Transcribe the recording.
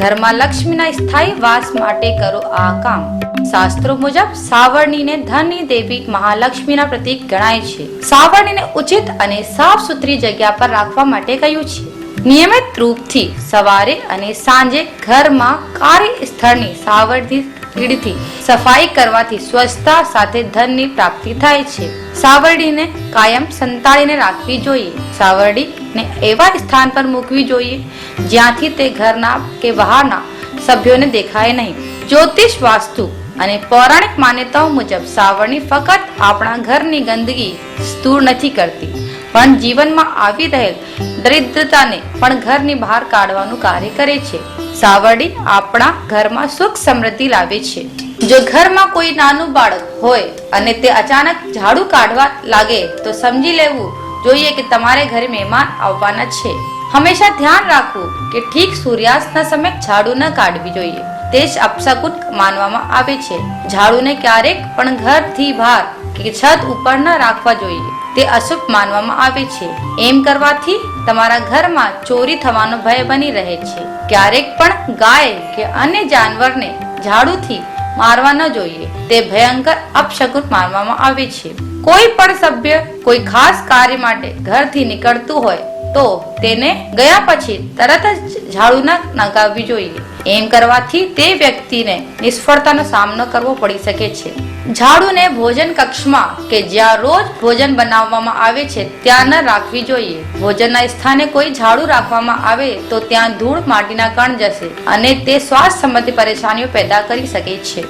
ઘરમાં લક્ષ્મીના સ્થાયી વાસ માટે કરો આ કામ. શાસ્ત્રો મુજબ સાવરણીને ધનની દેવી મહાલક્ષ્મીના પ્રતીક ગણાય છે. સાવરણીને ઉચિત અને સાફ સુથરી જગ્યા પર રાખવા માટે કહ્યું છે. નિયમિત રૂપથી સવારે અને સાંજે ઘરમાં કાર્ય સ્થળની સાવરણી કીડથી સફાઈ કરવાથી સ્વચ્છતા સાથે ધનની પ્રાપ્તિ થાય છે. સાવરડીને કાયમ સંતાડીને રાખવી જોઈએ. સાવરડીને એવા સ્થાન પર મૂકવી જોઈએ જ્યાંથી તે ઘરના કે બહારના સભ્યોને દેખાય નહીં. જ્યોતિષ વાસ્તુ અને પૌરાણિક માન્યતાઓ મુજબ સાવરણી ફક્ત આપણા ઘરની ગંદકી દૂર નથી કરતી. પણ જીવનમાં આવી રહેલ દરિદ્રતાને પણ ઘરની બહાર કાઢવાનું કાર્ય કરે છે. સાવરડી આપણા ઘરમાં સુખ સમૃદ્ધિ લાવે છે. જો ઘરમાં કોઈ નાનું બાળક હોય અને તે અચાનક ઝાડુ કાઢવા લાગે, તો સમજી લેવું જોઈએ કે તમારે ઘરે મહેમાન આવવાના છે. હંમેશા ધ્યાન રાખવું કે ઠીક સૂર્યાસ્તના સમયે ઝાડુ ન કાઢવી જોઈએ. તે જ અપશકુન માનવામાં આવે છે. ઝાડુને ક્યારેક પણ ઘરથી બહાર કે છત ઉપર ન રાખવા જોઈએ. તે અશુભ માનવામાં આવે છે. એમ કરવાથી તમારા ઘરમાં ચોરી થવાનો ભય બની રહે છે. ક્યારેક પણ ગાય કે અન્ય જાનવરને ઝાડુથી મારવા ન જોઈએ. તે ભયંકર અપશકુન માનવામાં આવે છે. કોઈ પણ સભ્ય કોઈ ખાસ કાર્ય માટે ઘરથી નીકળતું હોય તો તેને ગયા પછી તરત જ ઝાડુ ન નગાવવી જોઈએ. એમ કરવાથી તે વ્યક્તિને નિષ્ફળતાનો સામનો કરવો પડી શકે છે. ઝાડુને ભોજન કક્ષમાં કે જ્યાં રોજ ભોજન બનાવવામાં આવે છે, ત્યાં ન રાખવી જોઈએ. ભોજનના સ્થાને કોઈ ઝાડુ રાખવામાં આવે તો ત્યાં ધૂળ માટીના કણ જશે અને તે શ્વાસ સંબંધી પરેશાનીઓ પેદા કરી શકે છે.